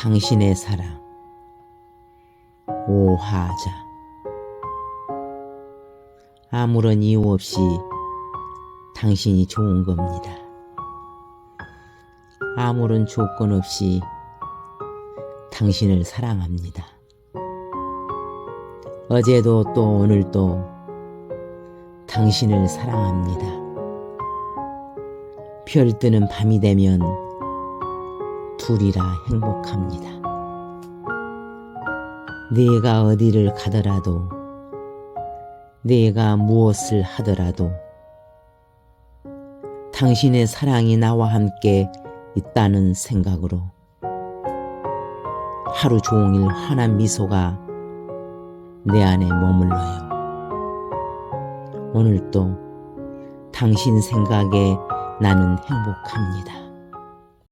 당신의 사랑 오하자 아무런 이유 없이 당신이 좋은 겁니다. 아무런 조건 없이 당신을 사랑합니다. 어제도 또 오늘도 당신을 사랑합니다. 별 뜨는 밤이 되면 둘이라 행복합니다. 내가 어디를 가더라도 내가 무엇을 하더라도 당신의 사랑이 나와 함께 있다는 생각으로 하루 종일 환한 미소가 내 안에 머물러요. 오늘도 당신 생각에 나는 행복합니다.